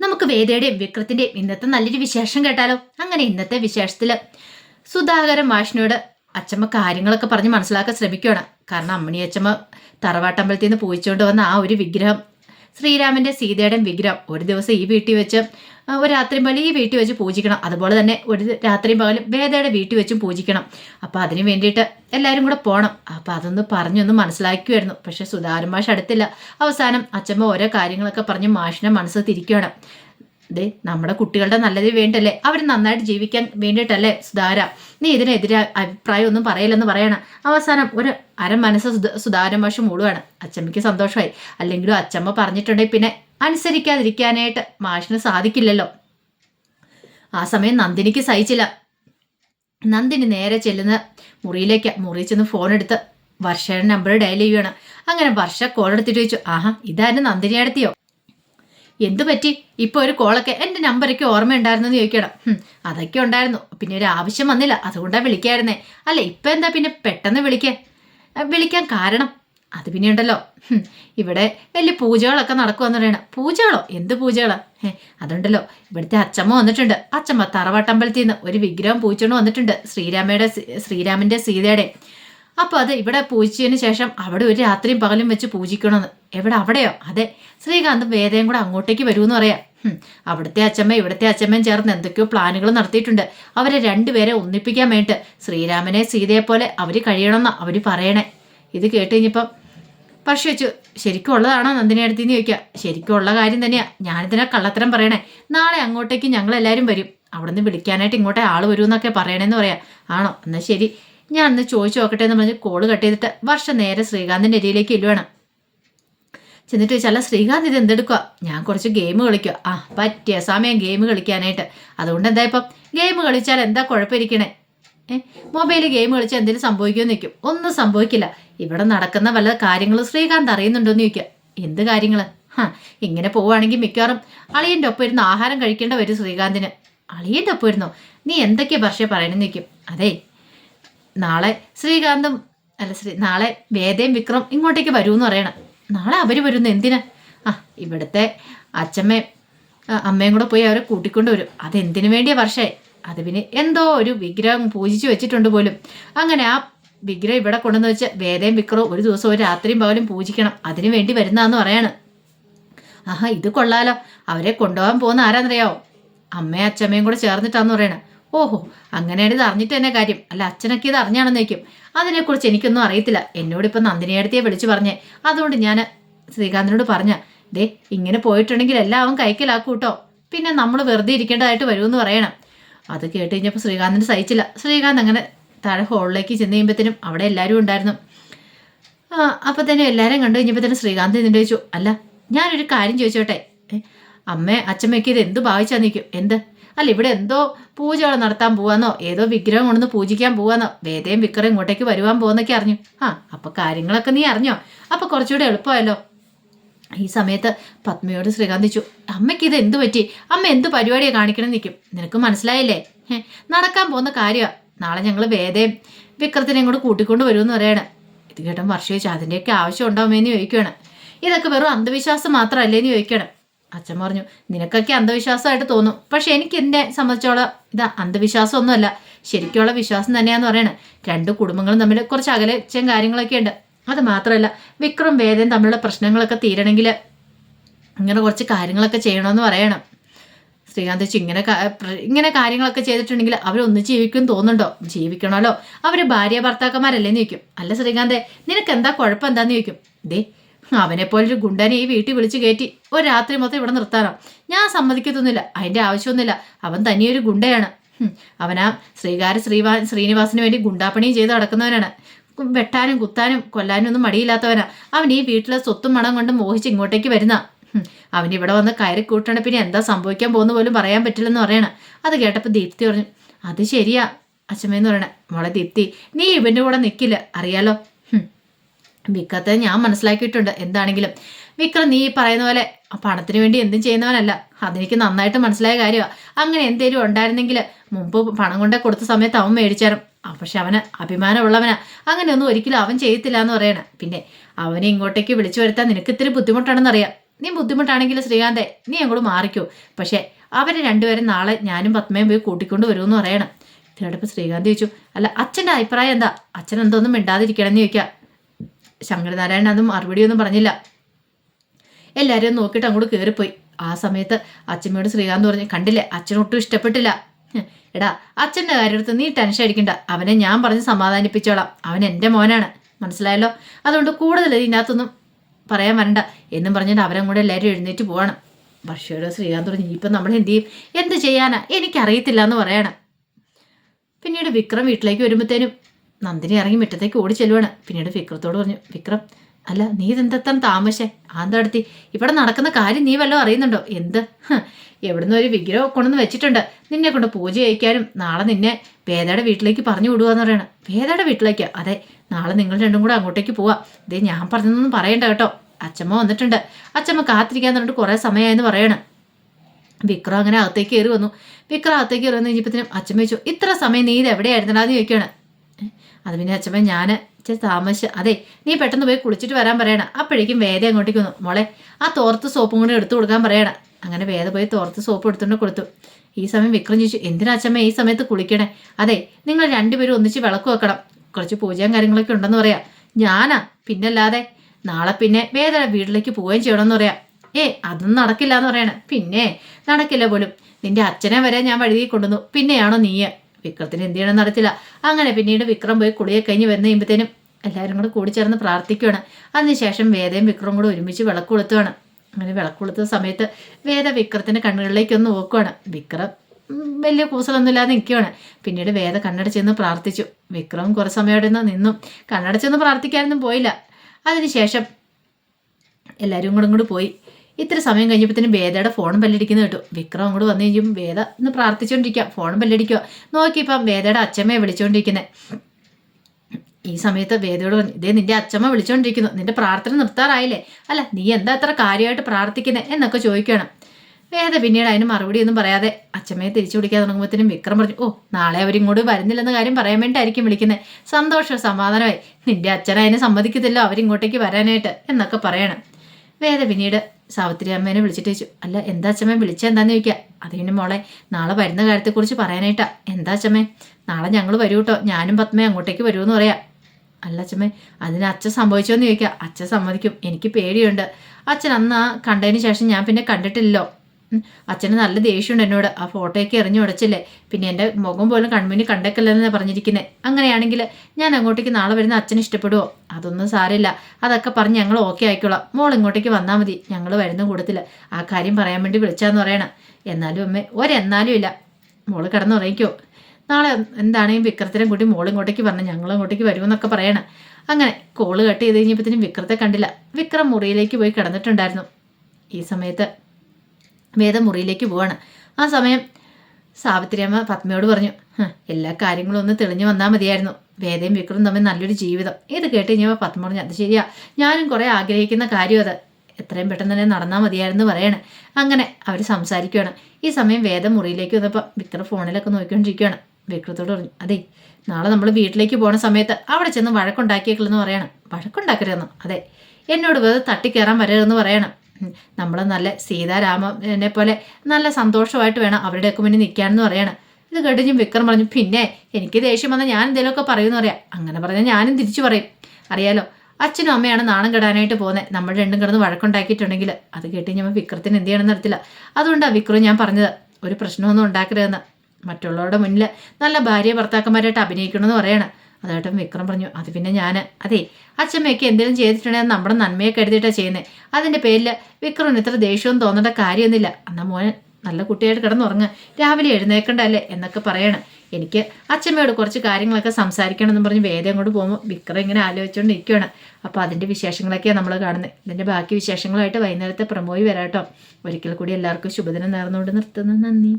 നമുക്ക് വേദയുടെയും വിക്രത്തിന്റെയും ഇന്നത്തെ നല്ലൊരു വിശേഷം കേട്ടാലോ? അങ്ങനെ ഇന്നത്തെ വിശേഷത്തിൽ സുധാകരൻ മാഷിനോട് അച്ചമ്മ കാര്യങ്ങളൊക്കെ പറഞ്ഞ് മനസ്സിലാക്കാൻ ശ്രമിക്കുകയാണ് കാരണം അമ്മണി അച്ചമ്മ തറവാട്ടമ്പലത്തിൽ നിന്ന് പോയിച്ചുകൊണ്ട് വന്ന ആ ഒരു വിഗ്രഹം ശ്രീരാമന്റെ സീതയുടെ വിഗ്രഹം ഒരു ദിവസം ഈ വീട്ടിൽ വെച്ച് ഒരു രാത്രി പകൽ ഈ വീട്ടിൽ വെച്ച് പൂജിക്കണം. അതുപോലെ തന്നെ ഒരു രാത്രിയും പകലും വേദയുടെ വീട്ടിൽ വെച്ചും പൂജിക്കണം. അപ്പോൾ അതിന് വേണ്ടിയിട്ട് എല്ലാവരും കൂടെ പോകണം അപ്പോൾ അതൊന്ന് പറഞ്ഞൊന്ന് മനസ്സിലാക്കുമായിരുന്നു പക്ഷെ സുധാകരൻ മാഷ് അടുത്തില്ല. അവസാനം അച്ഛമ്മ ഓരോ കാര്യങ്ങളൊക്കെ പറഞ്ഞ് മാഷിനെ മനസ്സ് തിരിക്കുകയാണ്. ദേ നമ്മുടെ കുട്ടികളുടെ നല്ലത് വേണ്ടല്ലേ? അവർ നന്നായിട്ട് ജീവിക്കാൻ വേണ്ടിയിട്ടല്ലേ? സുധാര നീ ഇതിനെതിരെ അഭിപ്രായം ഒന്നും പറയില്ലെന്ന് പറയണം. അവസാനം ഒരു അരമനസ്സ് സുധ സുധാരൻ മാഷ് മൂടുവാണ്. അച്ചമ്മയ്ക്ക് സന്തോഷമായി. അല്ലെങ്കിലും അച്ചമ്മ പറഞ്ഞിട്ടുണ്ടെങ്കിൽ പിന്നെ അനുസരിക്കാതിരിക്കാനായിട്ട് മാഷിന് സാധിക്കില്ലല്ലോ. ആ സമയം നന്ദിനിക്ക് സഹിച്ചില്ല. നന്ദിനി നേരെ ചെല്ലുന്ന മുറിയിലേക്ക് മുറിയിൽ ചെന്ന് ഫോൺ എടുത്ത് വർഷയുടെ നമ്പർ ഡയൽ ചെയ്യുകയാണ് അങ്ങനെ വർഷ കോൾ എടുത്തിട്ട് ചോദിച്ചു ആഹാ ഇതായിരുന്നു നന്ദിനി അടുത്തിയോ എന്തു പറ്റി? ഇപ്പൊ ഒരു കോളൊക്കെ എന്റെ നമ്പറൊക്കെ ഓർമ്മയുണ്ടായിരുന്നു എന്ന് ചോദിക്കണം അതൊക്കെ ഉണ്ടായിരുന്നു. പിന്നെ ഒരു ആവശ്യം വന്നില്ല. അതുകൊണ്ടാണ് വിളിക്കായിരുന്നേ. അല്ല ഇപ്പൊ എന്താ പിന്നെ പെട്ടെന്ന് വിളിക്കേ വിളിക്കാൻ കാരണം? അത് പിന്നെ ഉണ്ടല്ലോ. ഇവിടെ വലിയ പൂജകളൊക്കെ നടക്കുമെന്ന് പറയണം. പൂജകളോ? എന്ത് പൂജകളാ? അതുണ്ടല്ലോ. ഇവിടുത്തെ അച്ചമ്മ വന്നിട്ടുണ്ട്. അച്ചമ്മ തറവാട്ടമ്പലത്തിൽ നിന്ന് ഒരു വിഗ്രഹം പൂച്ചോണ്ട് വന്നിട്ടുണ്ട്. ശ്രീരാമയുടെ ശ്രീരാമന്റെ സീതയുടെ അപ്പോൾ അത് ഇവിടെ പൂജിച്ചതിന് ശേഷം അവിടെ ഒരു രാത്രിയും പകലും വെച്ച് പൂജിക്കണമെന്ന്. എവിടെ? അവിടെയോ? അതെ. ശ്രീകാന്തും വേദയും കൂടെ അങ്ങോട്ടേക്ക് വരുമെന്ന് പറയാം. അവിടുത്തെ അച്ഛമ്മ ഇവിടുത്തെ അച്ഛമ്മയും ചേർന്ന് എന്തൊക്കെയോ പ്ലാനുകൾ നടത്തിയിട്ടുണ്ട്. അവരെ രണ്ടുപേരെ ഒന്നിപ്പിക്കാൻ വേണ്ടിയിട്ട് ശ്രീരാമനെ സീതയെ പോലെ അവർ കഴിയണമെന്ന് അവർ പറയണേ. ഇത് കേട്ട് കഴിഞ്ഞപ്പം പക്ഷെ വെച്ചു ശരിക്കും ഉള്ളതാണോ നന്ദിനി അടുത്തിന്ന് ചോദിക്കുക. ശരിക്കും ഉള്ള കാര്യം തന്നെയാ. ഞാനിതിനെ കള്ളത്തരം പറയണേ. നാളെ അങ്ങോട്ടേക്ക് ഞങ്ങളെല്ലാവരും വരും. അവിടെ നിന്ന് വിളിക്കാനായിട്ട് ഇങ്ങോട്ടേ ആൾ വരുമെന്നൊക്കെ പറയണേന്ന് പറയാം. ആണോ? എന്നാൽ ശരി. ഞാൻ ഒന്ന് ചോദിച്ചു നോക്കട്ടെ എന്ന് പറഞ്ഞ് കോൾ കട്ട് ചെയ്തിട്ട് വർഷം നേരെ ശ്രീകാന്തിന്റെ ഇടയിലേക്ക് ഇല്ലുവാണ് ചെന്നിട്ട് ചോദിച്ചാൽ ശ്രീകാന്ത് ഇത് എന്തെടുക്കുക ഞാൻ കുറച്ച് ഗെയിം കളിക്കുക ആ പറ്റിയ സമയം ഗെയിം കളിക്കാനായിട്ട്. അതുകൊണ്ട് എന്താ ഇപ്പം? ഗെയിം കളിച്ചാൽ എന്താ കുഴപ്പമിരിക്കണേ? ഏ മൊബൈലിൽ ഗെയിം കളിച്ചാൽ എന്തെങ്കിലും സംഭവിക്കുമെന്ന് നിൽക്കും ഒന്നും സംഭവിക്കില്ല. ഇവിടെ നടക്കുന്ന വല്ല കാര്യങ്ങളും ശ്രീകാന്ത് അറിയുന്നുണ്ടോ എന്ന് ചോദിക്കുക. എന്ത് കാര്യങ്ങൾ ഹാ ഇങ്ങനെ പോവുകയാണെങ്കിൽ മിക്കവാറും അളിയന്റെ ഒപ്പം ഇരുന്ന് ആഹാരം കഴിക്കേണ്ട വരും ശ്രീകാന്തിന്. അളിയന്റെ ഒപ്പം ഇരുന്നോ? നീ എന്തൊക്കെയാ പക്ഷേ പറയണമെന്ന് നിൽക്കും അതെ നാളെ ശ്രീകാന്തും അല്ല ശ്രീ നാളെ വേദയും വിക്രം ഇങ്ങോട്ടേക്ക് വരുമെന്ന് പറയണം. നാളെ അവർ വരുന്നു എന്തിനാ? ആ ഇവിടുത്തെ അച്ഛമ്മയും അമ്മയും കൂടെ പോയി അവരെ കൂട്ടിക്കൊണ്ട് വരും. അതെന്തിനു വേണ്ടിയ വർഷേ? അത് പിന്നെ എന്തോ ഒരു വിഗ്രഹം പൂജിച്ചു വെച്ചിട്ടുണ്ട് പോലും. അങ്ങനെ ആ വിഗ്രഹം ഇവിടെ കൊണ്ടുവന്ന് വെച്ച് വേദയും വിക്രവും ഒരു ദിവസം ഒരു രാത്രിയും പകലും പൂജിക്കണം. അതിനു വേണ്ടി വരുന്നതാന്ന് പറയാണ്. ആഹാ ഇത് കൊള്ളാലോ. അവരെ കൊണ്ടുപോകാൻ പോകുന്ന ആരാന്നറിയാവോ? അമ്മയും അച്ഛമ്മയും കൂടെ ചേർന്നിട്ടാന്ന് പറയണേ. ഓഹോ അങ്ങനെയാണ് ഇത് അറിഞ്ഞിട്ട് തന്നെ കാര്യം. അല്ല അച്ഛനൊക്കെ ഇത് അറിഞ്ഞാണെന്ന് അതിനെക്കുറിച്ച് എനിക്കൊന്നും അറിയത്തില്ല. എന്നോട് ഇപ്പം നന്ദിനിയടുത്തിയെ വിളിച്ചു പറഞ്ഞേ. അതുകൊണ്ട് ഞാൻ ശ്രീകാന്തിനോട് പറഞ്ഞ ദേ ഇങ്ങനെ പോയിട്ടുണ്ടെങ്കിൽ എല്ലാവരും കൈക്കലാക്കും കേട്ടോ പിന്നെ നമ്മൾ വെറുതെ ഇരിക്കേണ്ടതായിട്ട് വരുമെന്ന് പറയണം. അത് കേട്ട് കഴിഞ്ഞപ്പോൾ ശ്രീകാന്തിന് സഹിച്ചില്ല. ശ്രീകാന്ത് അങ്ങനെ താഴെ ഹോളിലേക്ക് ചെന്ന് കഴിയുമ്പോഴത്തേനും അവിടെ എല്ലാവരും ഉണ്ടായിരുന്നു. അപ്പം തന്നെ എല്ലാവരും കണ്ടു കഴിഞ്ഞപ്പോൾ തന്നെ ശ്രീകാന്ത് എന്നിട്ട് ചോദിച്ചു അല്ല ഞാനൊരു കാര്യം ചോദിച്ചോട്ടെ? അമ്മേ അച്ഛമ്മയ്ക്ക് ഇത് എന്ത് ഭാവിച്ചാൽ നിൽക്കും എന്ത്? അല്ല ഇവിടെ എന്തോ പൂജകൾ നടത്താൻ പോവാന്നോ? ഏതോ വിഗ്രഹം കൊണ്ടുവന്ന് പൂജിക്കാൻ പോവാന്നോ? വേദയും വിക്രം ഇങ്ങോട്ടേക്ക് വരുവാൻ പോകുന്നൊക്കെ അറിഞ്ഞു. ആ അപ്പൊ കാര്യങ്ങളൊക്കെ നീ അറിഞ്ഞോ? അപ്പൊ കുറച്ചുകൂടെ എളുപ്പമല്ലോ ഈ സമയത്ത് പത്മയോട് ശ്രീകാന്ത് ചോദിച്ചു അമ്മയ്ക്ക് ഇത് എന്ത് പറ്റി? അമ്മ എന്ത് പരിപാടിയാണ് കാണിക്കണം നിൽക്കും നിനക്ക് മനസ്സിലായില്ലേ? നടക്കാൻ പോകുന്ന കാര്യമാണ് നാളെ ഞങ്ങൾ വേദയും വിക്രത്തിനെയും കൂടെ കൂട്ടിക്കൊണ്ട് വരുമെന്ന് പറയാണ്. ഇത് കേട്ടോ വർഷം ചോദിച്ചു അതിന്റെയൊക്കെ ആവശ്യം ഉണ്ടാവുമെന്ന് ചോദിക്കുകയാണ് ഇതൊക്കെ വെറും അന്ധവിശ്വാസം മാത്രമല്ലേന്ന് ചോദിക്കണം അച്ഛൻ പറഞ്ഞു നിനക്കൊക്കെ അന്ധവിശ്വാസമായിട്ട് തോന്നും. പക്ഷെ എനിക്ക് എന്നെ സംബന്ധിച്ചോളം ഇത് അന്ധവിശ്വാസമൊന്നുമല്ല. ശരിക്കുള്ള വിശ്വാസം തന്നെയാന്ന് പറയണ. രണ്ട് കുടുംബങ്ങളും തമ്മിൽ കുറച്ച് അകലച്ചും കാര്യങ്ങളൊക്കെ ഉണ്ട്. അത് മാത്രമല്ല വിക്രം വേദൻ തമ്മിലുള്ള പ്രശ്നങ്ങളൊക്കെ തീരണമെങ്കിൽ ഇങ്ങനെ കുറച്ച് കാര്യങ്ങളൊക്കെ ചെയ്യണമെന്ന് പറയണം. ശ്രീകാന്ത് ഇങ്ങനെ ഇങ്ങനെ കാര്യങ്ങളൊക്കെ ചെയ്തിട്ടുണ്ടെങ്കിൽ അവരൊന്ന് ജീവിക്കും തോന്നുന്നുണ്ടോ? ജീവിക്കണമല്ലോ. അവർ ഭാര്യ ഭർത്താക്കന്മാരല്ലേന്ന് ചോദിക്കും. അല്ല ശ്രീകാന്തേ നിനക്ക് എന്താ കുഴപ്പം എന്താന്ന് ചോദിക്കും. ദേ അവനെപ്പോലൊരു ഗുണ്ടനെ ഈ വീട്ടിൽ വിളിച്ചു കയറ്റി ഒരു രാത്രി മൊത്തം ഇവിടെ നിർത്താനോ ഞാൻ സമ്മതിക്കത്തൊന്നുമില്ല. അതിന്റെ ആവശ്യമൊന്നുമില്ല. അവൻ തനിയൊരു ഗുണ്ടയാണ്. അവനാ ശ്രീകാര ശ്രീവാ ശ്രീനിവാസിന് വേണ്ടി ഗുണ്ടാപ്പണിയും ചെയ്ത് നടക്കുന്നവനാണ്. വെട്ടാനും കുത്താനും കൊല്ലാനും ഒന്നും മടിയില്ലാത്തവനാ. അവൻ ഈ വീട്ടിലെ സ്വത്തും മണം കൊണ്ട് മോഹിച്ച് ഇങ്ങോട്ടേക്ക് വരുന്ന. അവൻ ഇവിടെ വന്ന് കയറി കൂട്ടണ പിന്നെ എന്താ സംഭവിക്കാൻ പോകുന്ന പോലും പറയാൻ പറ്റില്ലെന്ന് പറയണ. അത് കേട്ടപ്പോൾ ദീപ്തി പറഞ്ഞു അത് ശരിയാ അച്ഛമ്മയെന്ന് പറയണേ. മോളെ ദീപ്തി നീ ഇവന്റെ കൂടെ നിൽക്കില്ല അറിയാലോ. വിക്രത്തെ ഞാൻ മനസ്സിലാക്കിയിട്ടുണ്ട്. എന്താണെങ്കിലും വിക്രം നീ പറയുന്ന പോലെ പണത്തിന് വേണ്ടി എന്തും ചെയ്യുന്നവനല്ല. അതെനിക്ക് നന്നായിട്ട് മനസ്സിലായ കാര്യമാണ് അങ്ങനെ എന്തേലും ഉണ്ടായിരുന്നെങ്കിൽ മുമ്പ് പണം കൊണ്ടേ കൊടുത്ത സമയത്ത് അവൻ മേടിച്ചാലും പക്ഷെ അവന് അഭിമാനമുള്ളവനാ. അങ്ങനെയൊന്നും ഒരിക്കലും അവൻ ചെയ്യത്തില്ല എന്ന് പറയണ. പിന്നെ അവനെ ഇങ്ങോട്ടേക്ക് വിളിച്ചു വരുത്താൻ നിനക്ക് ഇത്തിരി ബുദ്ധിമുട്ടാണെന്നറിയാം നീ ബുദ്ധിമുട്ടാണെങ്കിൽ ശ്രീകാന്തെ നീ അങ്ങോട്ട് മാറിക്കോ. പക്ഷേ അവരെ രണ്ടുപേരും നാളെ ഞാനും പത്മയും പോയി കൂട്ടിക്കൊണ്ട് വരുമെന്ന് പറയണം. ഇതോടൊപ്പം ശ്രീകാന്ത് ചോദിച്ചു അല്ല അച്ഛന്റെ അഭിപ്രായം എന്താ? അച്ഛൻ എന്തോന്നും മിണ്ടാതിരിക്കണമെന്ന് ചോദിക്കാം. ശങ്കരനാരായണൻ അതും മറുപടിയൊന്നും പറഞ്ഞില്ല. എല്ലാവരും നോക്കിയിട്ട് അങ്ങോട്ട് കയറിപ്പോയി ആ സമയത്ത് അച്ഛമ്മയോട് ശ്രീകാന്ത് പറഞ്ഞു കണ്ടില്ലേ അച്ഛനൊട്ടും ഇഷ്ടപ്പെട്ടില്ല. എടാ അച്ഛന്റെ കാര്യമെടുത്ത് നീ ടെൻഷൻ അടിക്കണ്ട. അവനെ ഞാൻ പറഞ്ഞ് സമാധാനിപ്പിച്ചോളാം. അവൻ എന്റെ മോനാണ്. മനസ്സിലായല്ലോ? അതുകൊണ്ട് കൂടുതൽ ഇതിനകത്തൊന്നും പറയാൻ വരണ്ട. എന്നും പറഞ്ഞിട്ട് അവരും കൂടെ എല്ലാവരും എഴുന്നേറ്റ് പോവാണ്. വർഷയോട് ശ്രീകാന്ത് പറഞ്ഞു ഇപ്പം നമ്മൾ എന്ത് ചെയ്യും? എന്ത് ചെയ്യാനാ? എനിക്കറിയത്തില്ല എന്ന് പറയണം. പിന്നീട് വിക്രം വീട്ടിലേക്ക് വരുമ്പോഴത്തേനും നന്ദിനി ഇറങ്ങി മുറ്റത്തേക്ക് ഓടി ചെല്ലുവാണ്. പിന്നീട് വിക്രത്തോട് പറഞ്ഞു വിക്രം അല്ല നീ ഇതെന്തെത്താൻ താമസേ ആന്തടത്തി ഇവിടെ നടക്കുന്ന കാര്യം നീ വല്ലതും അറിയുന്നുണ്ടോ? എന്ത്? എവിടുന്ന് ഒരു വിഗ്രഹം കൊണ്ടുവന്ന് വെച്ചിട്ടുണ്ട്. നിന്നെ കൊണ്ട് പൂജ ചെയ്യിക്കാനും നാളെ നിന്നെ വേദയുടെ വീട്ടിലേക്ക് പറഞ്ഞു വിടുകയെന്ന് പറയണം. വേദയുടെ വീട്ടിലേക്ക്? അതെ നാളെ നിങ്ങൾ രണ്ടും കൂടെ അങ്ങോട്ടേക്ക് പോവാം. ഇതേ ഞാൻ പറഞ്ഞതൊന്നും പറയണ്ട കേട്ടോ. അച്ചമ്മ വന്നിട്ടുണ്ട്. അച്ചമ്മ കാത്തിരിക്കാൻ പറഞ്ഞിട്ട് കുറേ സമയമായെന്ന് പറയണം. വിക്രം അങ്ങനെ അകത്തേക്ക് കയറി വന്നു. വിക്രം അകത്തേക്ക് കയറി വന്നു കഴിഞ്ഞപ്പത്തിനും അച്ഛമ്മ ചോദിച്ചു ഇത്ര സമയം നീ ഇത് എവിടെയായിരുന്നടാന്ന് ചോദിക്കുകയാണ്. അത് പിന്നെ അച്ഛമ്മ ഞാൻ ഇച്ചിരി താമസ അതെ നീ പെട്ടെന്ന് പോയി കുളിച്ചിട്ട് വരാൻ പറയണം. അപ്പോഴേക്കും വേദ അങ്ങോട്ടേക്ക് വന്നു. മോളെ ആ തോർത്ത് സോപ്പും കൂടി എടുത്തു കൊടുക്കാൻ പറയണം. അങ്ങനെ വേദ പോയി തോർത്ത് സോപ്പ് എടുത്തുകൊണ്ട് കൊടുത്തു. ഈ സമയം വിക്രം ചോദിച്ചു എന്തിനാ അച്ഛമ്മ ഈ സമയത്ത് കുളിക്കണേ? അതെ നിങ്ങൾ രണ്ടുപേരും ഒന്നിച്ച് വിളക്ക് വെക്കണം. കുറച്ച് പൂജയും കാര്യങ്ങളൊക്കെ ഉണ്ടെന്ന് പറയാം. ഞാനാ. പിന്നല്ലാതെ നാളെ പിന്നെ വേദ വീട്ടിലേക്ക് പോവുകയും ചെയ്യണമെന്ന് പറയാം. ഏ അതൊന്നും നടക്കില്ല എന്ന് പറയണേ. പിന്നെ നടക്കില്ല പോലും. നിന്റെ അച്ഛനെ വരെ ഞാൻ വഴുതി കൊണ്ടുവന്നു. പിന്നെയാണോ നീ വിക്രത്തിന് എന്ത് ചെയ്യണം നടത്തില്ല അങ്ങനെ പിന്നീട് വിക്രം പോയി കുളിയെ കഴിഞ്ഞ് വരുന്ന കഴിയുമ്പോഴത്തേനും എല്ലാവരും കൂടെ കൂടി ചേർന്ന് പ്രാർത്ഥിക്കുകയാണ് അതിനുശേഷം വേദയും വിക്രം കൂടെ ഒരുമിച്ച് വിളക്ക് കൊളുത്തുകയാണ് അങ്ങനെ വിളക്ക് കൊളുത്തുന്ന സമയത്ത് വേദ വിക്രത്തിന്റെ കണ്ണുകളിലേക്ക് ഒന്ന് നോക്കുവാണ്. വിക്രം വലിയ കൂസലൊന്നുമില്ലാതെ നിൽക്കുകയാണ് പിന്നീട് വേദ കണ്ണടച്ചെന്ന് പ്രാർത്ഥിച്ചു. വിക്രം കുറേ സമയം അവിടെ നിന്ന്. നിന്നു കണ്ണടച്ചെന്ന് പ്രാർത്ഥിക്കാനൊന്നും പോയില്ല. അതിനുശേഷം എല്ലാവരും കൂടെ ഇങ്ങോട്ട് പോയി. ഇത്ര സമയം കഴിഞ്ഞപ്പോഴത്തേനും വേദയുടെ ഫോൺ ബെല്ലടിക്കുന്ന കേട്ടു. വിക്രം അങ്ങോട്ട് വന്നു കഴിഞ്ഞും വേദ ഇന്ന് പ്രാർത്ഥിച്ചുകൊണ്ടിരിക്കുക ഫോൺ ബെല്ലടിക്കുക. നോക്കിയപ്പം വേദയുടെ അച്ഛമ്മയെ വിളിച്ചുകൊണ്ടിരിക്കുന്നത് ഈ സമയത്ത് വേദയോട് പറഞ്ഞു ഇതേ നിന്റെ അച്ഛമ്മ വിളിച്ചുകൊണ്ടിരിക്കുന്നു നിന്റെ പ്രാർത്ഥന നിർത്താറായില്ലേ? അല്ല നീ എന്താ അത്ര കാര്യമായിട്ട് പ്രാർത്ഥിക്കുന്നത് എന്നൊക്കെ ചോദിക്കണം വേദ പിന്നീട് അതിന് മറുപടി ഒന്നും പറയാതെ അച്ഛമ്മയെ തിരിച്ചു വിളിക്കാൻ തുടങ്ങുമ്പോഴത്തേനും വിക്രം പറഞ്ഞു ഓ നാളെ അവരിങ്ങോട്ട് വരുന്നില്ലെന്ന കാര്യം പറയാൻ വേണ്ടിയായിരിക്കും വിളിക്കുന്നത് സന്തോഷം സമാധാനമായി. നിന്റെ അച്ഛൻ അതിനെ സമ്മതിക്കത്തില്ലോ അവരിങ്ങോട്ടേക്ക് വരാനായിട്ട് എന്നൊക്കെ പറയണം. വേദ പിന്നീട് സാവിത്രി അമ്മേനെ വിളിച്ചിട്ട് ചോദിച്ചു അല്ല എന്താ അച്ഛമ്മ വിളിച്ച എന്താന്ന് ചോദിക്കുക അതിന് മോളെ നാളെ വരുന്ന കാര്യത്തെക്കുറിച്ച് പറയാനായിട്ടാ. എന്താ അച്ഛമ്മേ? നാളെ ഞങ്ങൾ വരൂ കേട്ടോ ഞാനും പത്മയും അങ്ങോട്ടേക്ക് വരുമെന്ന് പറയാം. അല്ല അച്ഛമ്മേ അതിന് അച്ഛൻ സംഭവിച്ചോന്ന് ചോദിക്കുക അച്ഛൻ സമ്മതിക്കും എനിക്ക് പേടിയുണ്ട്. അച്ഛൻ അന്ന് കണ്ടതിന് ശേഷം ഞാൻ പിന്നെ കണ്ടിട്ടില്ലല്ലോ. അച്ഛന് നല്ല ദേഷ്യമുണ്ട് എന്നോട്. ആ ഫോട്ടോയൊക്കെ എറിഞ്ഞു ഉടച്ചില്ലേ? പിന്നെ എന്റെ മുഖം പോലും കൺമുന്നിൽ കണ്ടേക്കല്ലെന്ന് പറഞ്ഞിരിക്കുന്നത് അങ്ങനെയാണെങ്കിൽ ഞാൻ അങ്ങോട്ടേക്ക് നാളെ വരുന്ന അച്ഛൻ ഇഷ്ടപ്പെടുവോ? അതൊന്നും സാരമില്ല. അതൊക്കെ പറഞ്ഞ് ഞങ്ങൾ ഓക്കെ ആയിക്കോളാം. മോൾ ഇങ്ങോട്ടേക്ക് വന്നാൽ മതി. ഞങ്ങൾ വരുന്ന കൂടത്തില്ല ആ കാര്യം പറയാൻ വേണ്ടി വിളിച്ചാന്ന് പറയണം. എന്നാലും അമ്മേ ഒരെന്നാലും ഇല്ല. മോൾ കിടന്നുറങ്ങിക്കോ. നാളെ എന്താണെങ്കിലും വിക്രത്തിനെ കൂട്ടി മോൾ ഇങ്ങോട്ടേക്ക് പറഞ്ഞു ഞങ്ങൾ അങ്ങോട്ടേക്ക് വരുമെന്നൊക്കെ പറയണം. അങ്ങനെ കോൾ കട്ട് ചെയ്ത് കഴിഞ്ഞപ്പോഴത്തേനും വിക്രത്തെ കണ്ടില്ല. വിക്രം മുറിയിലേക്ക് പോയി കിടന്നിട്ടുണ്ടായിരുന്നു. ഈ സമയത്ത് വേദ മുറിയിലേക്ക് പോവാണ്. ആ സമയം സാവിത്രിയമ്മ പത്മയോട് പറഞ്ഞു എല്ലാ കാര്യങ്ങളും ഒന്ന് തെളിഞ്ഞു വന്നാൽ മതിയായിരുന്നു. വേദയും വിക്രവും തമ്മിൽ നല്ലൊരു ജീവിതം. ഇത് കേട്ട് കഴിഞ്ഞപ്പോൾ പത്മ പറഞ്ഞു അത് ശരിയാ. ഞാനും കുറേ ആഗ്രഹിക്കുന്ന കാര്യം അത്. എത്രയും പെട്ടെന്ന് തന്നെ നടന്നാൽ മതിയായിരുന്നു പറയണേ. അങ്ങനെ അവർ സംസാരിക്കുകയാണ് ഈ സമയം വേദം മുറിയിലേക്ക് വന്നപ്പോൾ വിക്രം ഫോണിലൊക്കെ നോക്കിക്കൊണ്ടിരിക്കുകയാണ് വിക്രത്തോട് പറഞ്ഞു അതെ നാളെ നമ്മൾ വീട്ടിലേക്ക് പോണ സമയത്ത് അവിടെ ചെന്ന് വഴക്കുണ്ടാക്കിയേക്കില്ലെന്ന് പറയണം. വഴക്കുണ്ടാക്കരുതെന്നോ? അതെ എന്നോട് വെറുതെ തട്ടിക്കയറാൻ വരരുതെന്ന് പറയണം. നമ്മൾ നല്ല സീതാരാമനെ പോലെ നല്ല സന്തോഷമായിട്ട് വേണം അവരുടെയൊക്കെ മുന്നിൽ നിൽക്കാമെന്ന് പറയണം. ഇത് കേട്ടും വിക്രം പറഞ്ഞു പിന്നെ എനിക്ക് ദേഷ്യം വന്നാൽ ഞാൻ എന്തെങ്കിലുമൊക്കെ പറയുമെന്ന് പറയാം. അങ്ങനെ പറഞ്ഞാൽ ഞാനും തിരിച്ചു പറയും. അറിയാലോ അച്ഛനും അമ്മയാണ് നാണം കെടാനായിട്ട് പോകുന്നത് നമ്മൾ രണ്ടും കിടന്ന് വഴക്കുണ്ടാക്കിയിട്ടുണ്ടെങ്കിൽ അത് കേട്ട് ഞാൻ വിക്രത്തിന് എന്ത് ചെയ്യണമെന്ന് അറിയത്തില്ല. അതുകൊണ്ടാണ് വിക്രം ഞാൻ പറഞ്ഞത് ഒരു പ്രശ്നമൊന്നും ഉണ്ടാക്കരുതെന്ന്. മറ്റുള്ളവരുടെ മുന്നിൽ നല്ല ഭാര്യ ഭർത്താക്കന്മാരായിട്ട് അഭിനയിക്കണമെന്ന് പറയണം. അതായിട്ടും വിക്രം പറഞ്ഞു അത് പിന്നെ ഞാൻ അതെ അച്ഛമ്മയൊക്കെ എന്തെങ്കിലും ചെയ്തിട്ടുണ്ടെങ്കിൽ നമ്മുടെ നന്മയെ കരുതിയിട്ടാണ് ചെയ്യുന്നത് അതിന്റെ പേരിൽ വിക്രമിന് ഇത്ര ദേഷ്യവും തോന്നേണ്ട കാര്യമൊന്നുമില്ല. എന്നാൽ മോൻ നല്ല കുട്ടിയായിട്ട് കിടന്നുറങ്ങ്. രാവിലെ എഴുന്നേക്കണ്ടല്ലേ? എന്നൊക്കെ പറയണം. എനിക്ക് അച്ഛമ്മയോട് കുറച്ച് കാര്യങ്ങളൊക്കെ സംസാരിക്കണം എന്ന് പറഞ്ഞ് വേദം കൊണ്ട് പോകുമ്പോൾ വിക്രം ഇങ്ങനെ ആലോചിച്ചുകൊണ്ട് നിൽക്കുകയാണ് അപ്പോൾ അതിന്റെ വിശേഷങ്ങളൊക്കെയാണ് നമ്മൾ കാണുന്നത്. ഇതിന്റെ ബാക്കി വിശേഷങ്ങളായിട്ട് വൈകുന്നേരത്തെ പ്രമോയി വരാട്ടോ ഒരിക്കൽ കൂടി എല്ലാവർക്കും ശുഭദിനം നേർന്നുകൊണ്ട് നിർത്തുന്നു. നന്ദി.